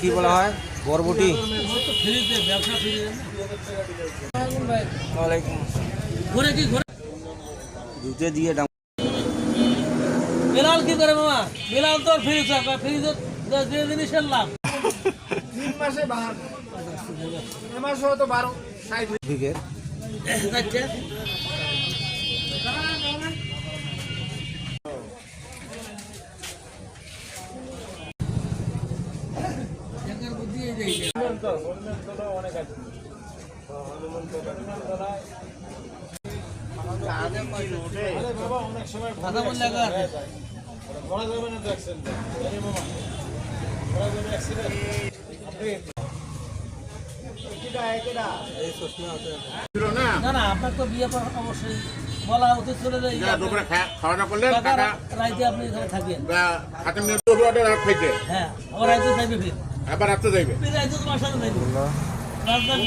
কি বলা হয়? বরবটি। দুধে দিয়ে দাম কি করে মামা? বেলাল তো ফ্রিজ ফ্রিজে যে জিনিসের লাভ তিন মাসে বাহান্ন এ মাসে হয়তো বারো ষাট। না না আপনার তো বিয়ে পর অবশ্যই বলা উচিত চলে যায় যা খাওয়া রাইতে আপনি এখানে থাকেন হ্যাঁ আবার রাইতে যাইবে ফির। আবার রাত্রে যাইবে। রাজধানী